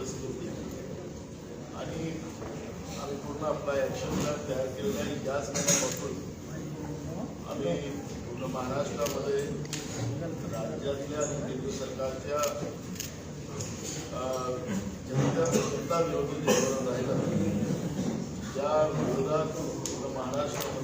उपस्थित होती. आणि आम्ही पूर्ण आपला ॲक्शन प्लॅन तयार केलेला आहे. याच महिन्यापासून आम्ही पूर्ण महाराष्ट्रामध्ये राज्यातल्या आणि केंद्र सरकारच्या जनता जनता विरोधी धोरण राहिलं. त्या विरोधात पूर्ण महाराष्ट्रामध्ये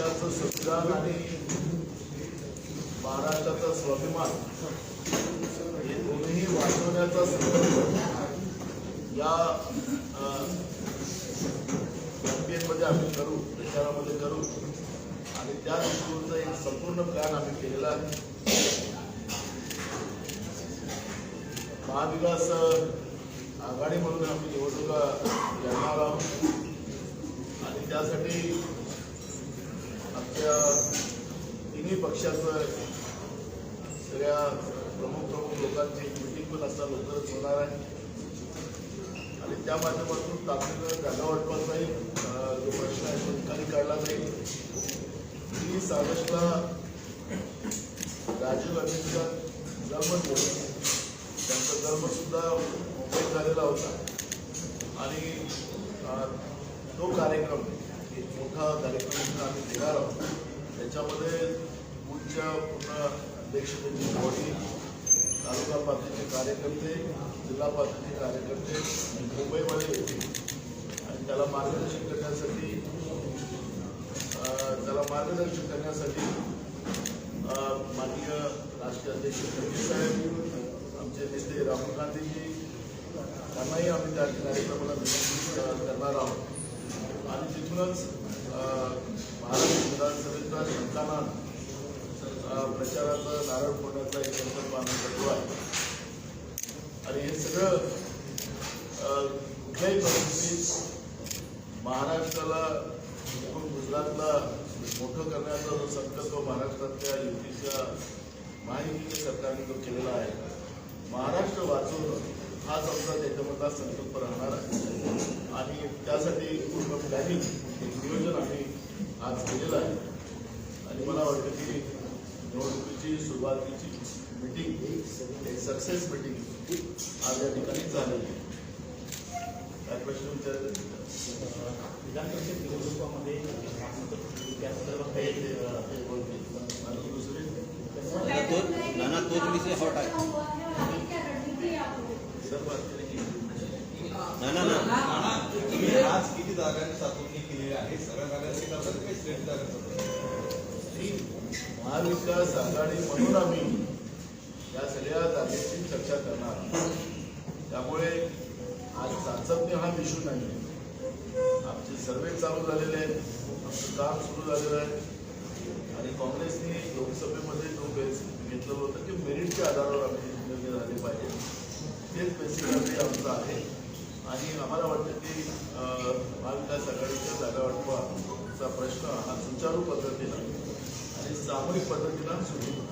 देशाचं संविधान आणि महाराष्ट्राचा स्वाभिमान हे दोन्ही वाचवण्याचा संकल्प या कॅम्पेनमध्ये आम्ही करू प्रचारामध्ये करू. आणि त्या दृष्टीचा एक संपूर्ण प्लॅन आम्ही केलेला आहे. महाविकास आघाडी म्हणून आम्ही निवडणुका लढणार आहोत. आणि त्यासाठी आमच्या तिन्ही पक्षाचं सगळ्या प्रमुख प्रमुख लोकांची मिटिंग पण आता लवकरच होणार आहे. आणि त्या माध्यमातून तातडीनं जागा वाटपात नाही जो प्रश्न आहे तो निकाली काढला जाईल वीस ऑगस्टला राजीव गांधींचा जन्म त्यांचा जन्मसुद्धा मुंबईत झालेला होता. आणि तो कार्यक्रम एक मोठा कार्यक्रम आम्ही घेणार आहोत. त्याच्यामध्ये पुढच्या पूर्ण अध्यक्षतेची बॉडी तालुका पातळीचे कार्यकर्ते जिल्हा पातळीचे कार्यकर्ते मुंबईमध्ये येतील. आणि त्याला मार्गदर्शन करण्यासाठी त्याला मार्गदर्शन करण्यासाठी माननीय राष्ट्रीय अध्यक्ष खडगे साहेब आमचे नेते राहुल गांधीजी त्यांनाही आम्ही त्या कार्यक्रमाला विनंती करणार आहोत. आणि तिथूनच महाराष्ट्र विधानसभेचा शंकानाथ प्रचाराचा नारळ फोडण्याचा एक संकल्प आम्ही करतो आहे. आणि हे सगळं कुठल्याही परिस्थितीत महाराष्ट्राला एकूण गुजरातला मोठं करण्याचा जो संकल्प महाराष्ट्रातल्या युतीच्या महायुतीच्या सरकारने जो केलेला आहे महाराष्ट्र वाचवणं हाच आमचा त्याच्यामधला संकल्प राहणार आहे. आणि त्यासाठी पूर्ण प्लॅनिंग एक नियोजन आम्ही आज केलेलं आहे. आणि मला वाटतं की निवडणुकीची सुरुवातीची मिटिंग एक सक्सेस मिटिंग आज या ठिकाणी झालेली आहे. काय प्रश्न विचारले विधान परिषद निवडणुकामध्ये त्या संदर्भात काही अं, बोलतील. आणि दुसरे? नाना तोच नाना तोच विषय हॉट आहे विदर्भ अतिरेकी. नाना ना तुम्ही आज किती जागांची सातवणी केलेली आहे सगळ्या जागांची करतात काही स्टेट जागा ही महाविकास आघाडी आम्ही या सगळ्या जागेची चर्चा करणार आहोत. त्यामुळे आज चाचपणी हा विषय नाही. आमचे सर्वे चालू झालेले आहेत. आमचं काम सुरू झालेलं आहे. आणि काँग्रेसने लोकसभेमध्ये जो बेस घेतलं होतं की मेरिटच्या आधारावर आम्ही निर्णय झाले पाहिजे. तेच बेसिकली आमचं आहे. आणि आम्हाला वाटतं की महाविकास आघाडीच्या जागा वाटपाचा प्रश्न हा सुचारू पद्धतीनं आणि सामूहिक पद्धतीनं सुरू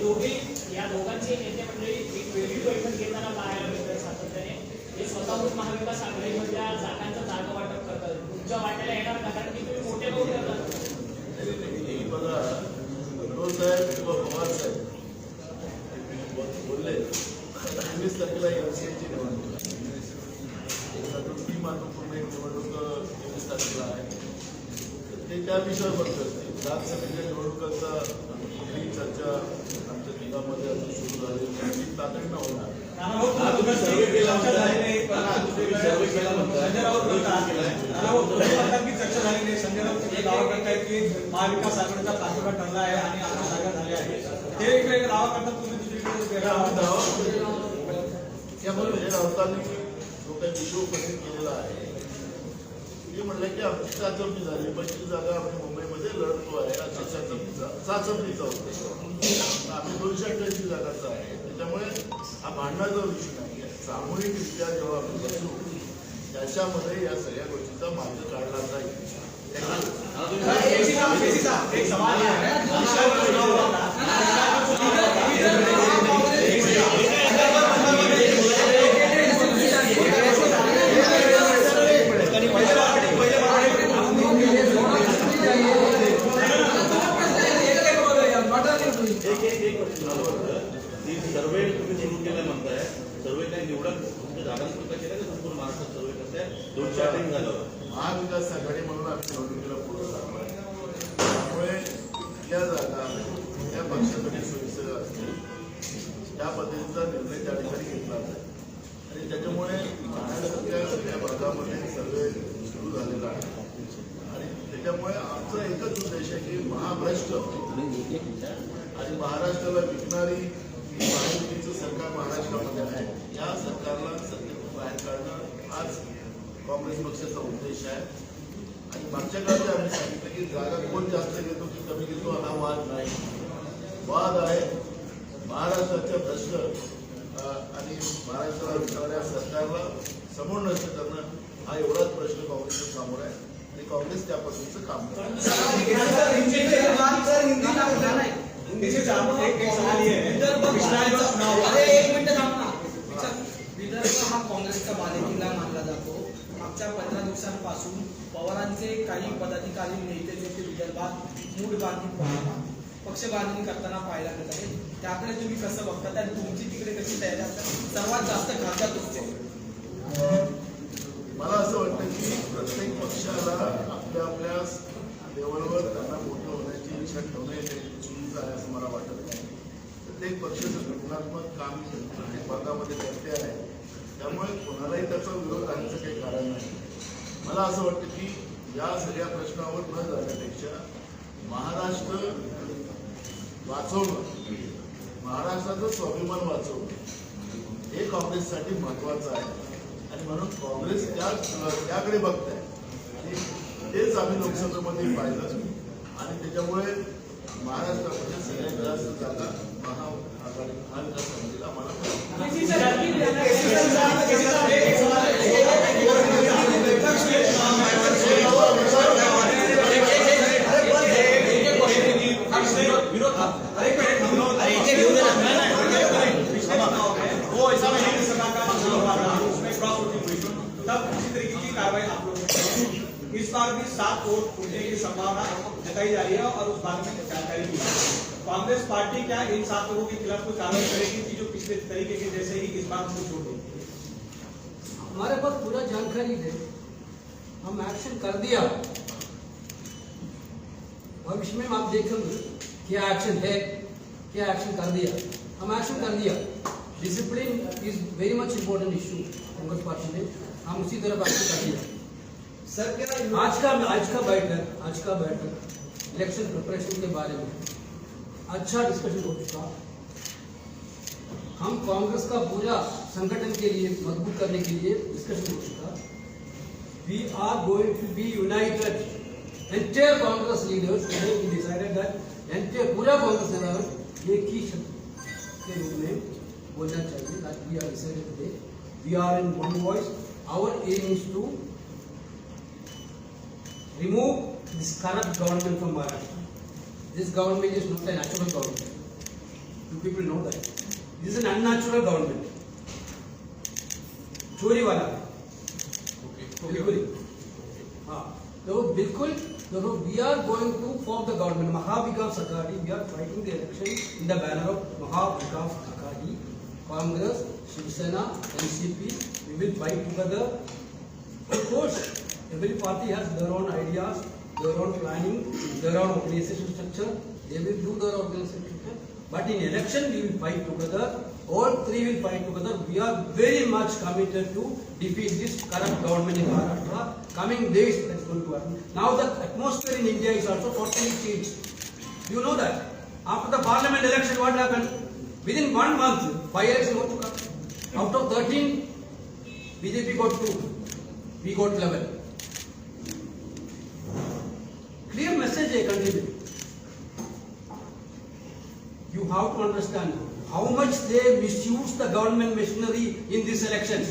दोघे या दोघांचे नेते मंडळी एक वेगळी बैठक घेताना पाहायला मिळतात सातत्याने हे स्वतःहून महाविकास आघाडीमधल्या जागांचं जागा वाटप करतात तुमच्या वाट्याला येणार का कारण की तुम्ही मोठे लोक करतात हे बघा उद्धव साहेब किंवा पवार साहेब हे बोलले चोवीस तारखेला एमसीएची निवडणूक आहे. एक अतिशय महत्त्वपूर्ण एक निवडणूक चोवीस तारखेला आहे तर ते त्या विषयावर बघत असतील विधानसभेच्या निवडणुकांचा कुठलीही चर्चा आमच्या तिघांमध्ये अजून सुरू नाही ती तातडीनं होणार. झाली महाविकास आघाडीचा तालुका ठरला आहे आणि आता जागा झाल्या आहेत ते एक वेगळा दावा करतात तुम्ही दुसरीकडे. त्यामुळे हे राऊतांनी जो काही विषय उपस्थित केलेला आहे. ते म्हणलं की आमची चाचपणी झाली. पंचवीस जागा मुंबईमध्ये लढतो आहे अशा चाचपणीचा चाचपणीचा आम्ही दोनशे अठ्ठ्याऐंशी जागाचा आहे त्याच्यामुळे हा भांडणाचा विषय नाही आहे सामूहिकरित्या जेव्हा आम्ही बसू त्याच्यामध्ये या सगळ्या गोष्टीचा मार्ग काढला जाईल सर्वे तुम्ही सुरू केला म्हणताय सर्वे काही निवडक तुमच्या जागांपुरता केला का संपूर्ण महाराष्ट्रात सर्वे करताय? दोन चार टाईम झालं. महाविकास आघाडी म्हणून आम्ही निवडणुकीला पुढे लागलो त्यामुळे या जागा या पक्षासाठी सोयीस्कर असतील. त्या पद्धतीचा निर्णय त्या ठिकाणी घेतला जाईल. आणि त्याच्यामुळे महाराष्ट्रातल्या सगळ्या भागामध्ये सर्वे सुरू झालेला आहे. आणि त्याच्यामुळे आमचा एकच उद्देश आहे की महाराष्ट्र आणि महाराष्ट्राला विकणारी युतीचं सरकार महाराष्ट्रामध्ये आहे. या सरकारला सत्तेतून बाहेर काढणं हाच काँग्रेस पक्षाचा उद्देश आहे. आणि मागच्या काळात आम्ही सांगितलं की जागा कोण जास्त घेतो की कमी घेतो हा वाद नाही. वाद आहे. महाराष्ट्राच्या भ्रष्ट आणि महाराष्ट्राला विचारणाऱ्या सरकारला समोर नष्ट करणं हा एवढाच प्रश्न काँग्रेसच्या समोर आहे. आणि काँग्रेस त्या काम करतो विदर्भ हा काँग्रेसचा बालेकिल्ला मानला जातो. मागच्या पंधरा दिवसांपासून पवारांचे काही पदाधिकारी नेते जे ते विदर्भात मूड बांधून पाहता पक्ष बांधणी करताना पाहायला मिळत आहे त्याकडे तुम्ही कसं बघता आणि तुमची तिकडे कशी तयारी असतात सर्वात जास्त खासदार तुमचे. मला असं वाटतं की प्रत्येक पक्षाला आपल्या आपल्या देवळवर त्यांना मोठं होण्याची इच्छा ठेवणं हे चुकीचं आहे असं मला वाटत नाही. ते पक्षाचं घटनात्मक काम प्रत्येक भागामध्ये करते आहे. त्यामुळे कोणालाही त्याचा विरोध करण्याचं काही कारण नाही. मला असं वाटतं की या सगळ्या प्रश्नावर न जाण्यापेक्षा महाराष्ट्र वाचवणं महाराष्ट्राचं स्वाभिमान वाचवणं हे काँग्रेससाठी महत्वाचं आहे. आणि म्हणून काँग्रेस त्या त्याकडे बघत आहे तेच आम्ही लोकसभेमध्ये पाहिलं. आणि त्याच्यामुळे महाराष्ट्रामध्ये सगळ्यात जास्त जागा महाआघाडी महाविकास आम्हाला बार भी सात वोट उठने की संभावना जताई जा रही है और उस बारे में जानकारी दी। कांग्रेस पार्टी क्या इन सात लोगों के खिलाफ कोई कार्रवाई करेगी कि जो पिछले तरीके के जैसे ही इस बार उनको छोड़ हमारे पास पूरा जानकारी है। हम एक्शन कर दिया। भविष्य में आप देखेंगे क्या एक्शन है, क्या एक्शन कर दिया। हम एक्शन कर दिया। Discipline is very much important issue Congress party ने। हम उसी तरफ़ एक्शन कर दिया। सर, क्या आज का आज का बैठक, आज का बैठक इलेक्शन प्रिपरेशन के बारे में। अच्छा डिस्कशन हो चुका। हम कांग्रेस का पूरा संगठन के लिए, मज़बूत करने के लिए डिस्कशन हो चुका। We are going to be united entire Congress leaders decided that entire पूरा कांग्रेस लीडर एक ही शब्द के रूप में बोलना चाहिए। That we are decided today we are in one voice our aim is to remove this corrupt government from Maharashtra. This government is not a natural government. You people know that. This is an unnatural government. चोरी वाला है बिल्कुल ही। हाँ तो बिल्कुल देखो we are going to form the government Maha Vikas Aghadi we are fighting the election in the banner of Maha Vikas Aghadi Congress Shiv Sena NCP we will fight together Of course, every party has their own ideas, their own planning, their own organization structure. They will do their organization structure. But in election, we will fight together. All three will fight together. We are very much committed to defeat this corrupt government in Maharashtra. Coming days, that's going to happen. Now the atmosphere in India is also totally changed. You know that. After the parliament election, what happened? Within one month, five election, what to come? Out of 13, BJP got two. We got 11. Clear message a country You have to understand how much they misuse the government machinery in these elections.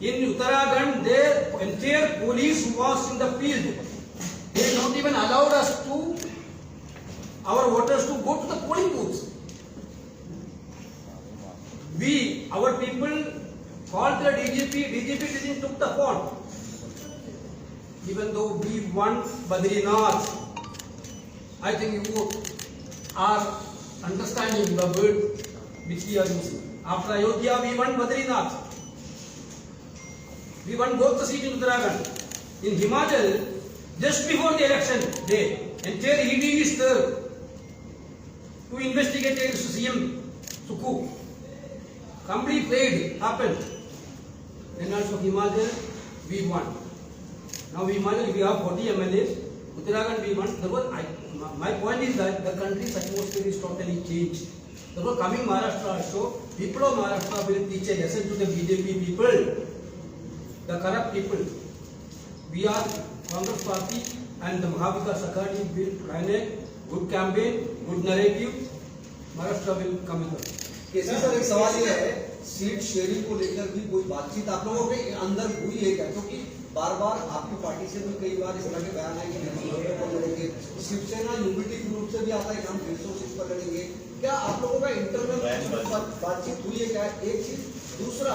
In Uttarakhand, their entire police was in the field. They not even allowed us to, our voters to go to the polling booths. We, our people called the DGP, DGP didn't took the phone. Even though we won Badrinath, I think you are understanding the word which we are using. After Ayodhya, we won Badrinath. We won both the seats in Uttarakhand. In Himachal, just before the election day, entire ED is there to investigate against CM Sukhu. Complete raid happened. Then also Himachal, we won. Now Himachal, we have 40 MLAs. Uttarakhand, we won. There was, I, my point is that the country's atmosphere is totally changed. Therefore, coming Maharashtra also, people of Maharashtra will teach a lesson to the BJP people, the corrupt people. We are Congress party and the Mahavikas Aghadi will plan a good campaign, good narrative. Maharashtra will come with us. KC sir एक सवाल ये है seat sharing को लेकर भी कोई बातचीत आप लोगों के अंदर हुई है क्या क्योंकि बार बार आपकी पार्टी से भी कई बार इस तरह के बयान है कि हम लोगों पर लड़ेंगे शिवसेना यूनिटी ग्रुप से भी आता है कि हम डेढ़ सौ सीट पर लड़ेंगे। क्या आप लोगों का इंटरनल बातचीत हुई है क्या? एक चीज़। दूसरा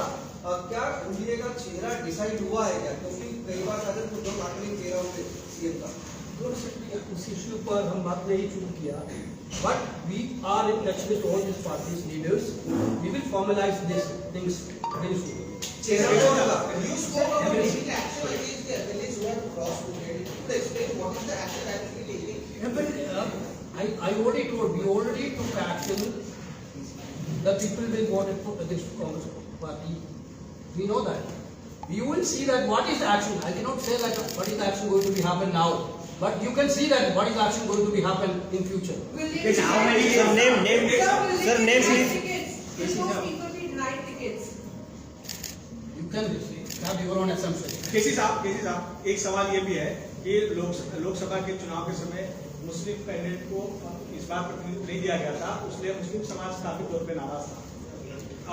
क्या एनडीए का चेहरा डिसाइड हुआ है क्या? क्योंकि कई बार कहते हैं उद्धव ठाकरे चेहरा होते सीएम का। उस इश्यू पर हम बात नहीं शुरू KIA. But we are in touch with all this parties leaders we will formalise this things very soon चेहरा I but I, already told, we already took action. The people will vote for this uh, Congress party. We know that. You will see that what is the action. I cannot say that what is the action going to be happen now. But you can see that what is action going to be happen in future. Yes, how many name name sir name please. Tickets. Will people be denied tickets? You can have your own assumption. KC Saheb KC साहब, एक सवाल ये भी है कि लोकसभा के चुनाव के समय मुस्लिम candidate को इस बार प्रतिनिधित्व नहीं दिया गया था इसलिए मुस्लिम समाज काफ़ी तौर पर नाराज़ था।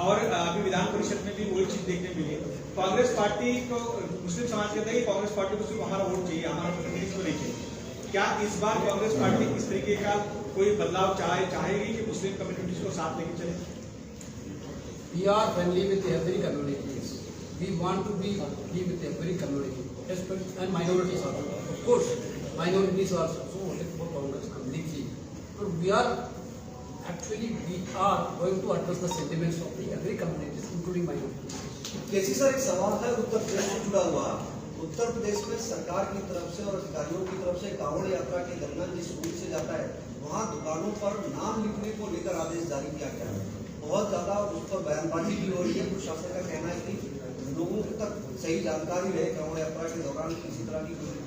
और अभी विधान परिषद में भी वही चीज़ देखने मिली। कांग्रेस पार्टी को, मुस्लिम समाज कहते हैं कि कांग्रेस पार्टी को सिर्फ़ हमारा वोट चाहिए, हमारा प्रतिनिधित्व नहीं चाहिए। क्या इस बार कांग्रेस पार्टी इस तरीके का कोई बदलाव चाहे, चाहेगी कि मुस्लिम कम्युनिटीज को साथ लेके चले? We are friendly with every community. We want to be friendly with every community, especially and minorities also. Of course, minorities also voted for Congress completely. But we are actually we are going to address the sentiments of the every communities, including minorities. KC sir एक सवाल है उत्तर प्रदेश से जुड़ा हुआ उत्तर प्रदेश में सरकार की तरफ़ से और अधिकारियों की तरफ़ से कांवड़ यात्रा के दरमियान जिस रूट से जाता है वहाँ दुकानों पर नाम लिखने को लेकर आदेश जारी किया गया है बहुत ज़्यादा उस पर बयानबाजी भी हो रही है प्रशासन का कहना है कि लोगों तक सही जानकारी रहे कांवड़ यात्रा के दौरान किसी तरह की कोई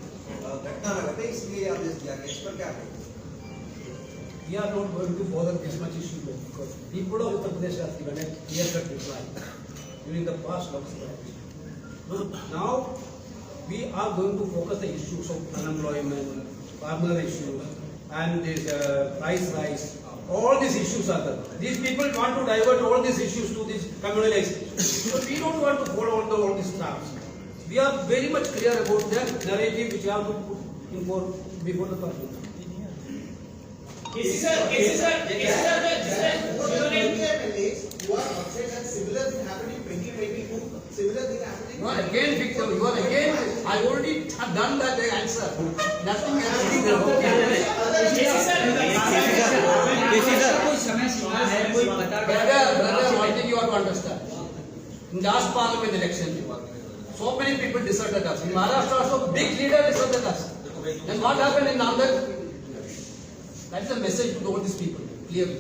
घटना न घटे इसलिए आदेश दिया गया इस पर क्या कहेंगे We are not going to bother this much issue because people of Uttar Pradesh have given a clear-cut reply during the past Lok Sabha. Now, we are going to focus the issues of unemployment, farmer issue, and this uh, price rise. All these issues are there. These people want to divert all these issues to these communalization. So we don't want to follow on the all these traps. We are very much clear about the narrative which we have to put in for, before the public. Cases are, cases are, cases are the different. What you are MLAs, you are upset that similar thing happened in 2022, similar thing happened in... You are again victim, you are again, I already have done that answer. Nothing happening there. Cases are, cases are. Cases are. Brother, brother, one thing you have to understand. In last parliament election, so many people deserted us. In Maharashtra, also big leader deserted us. Then what happened in Nanded? That's the message to all these people, clearly.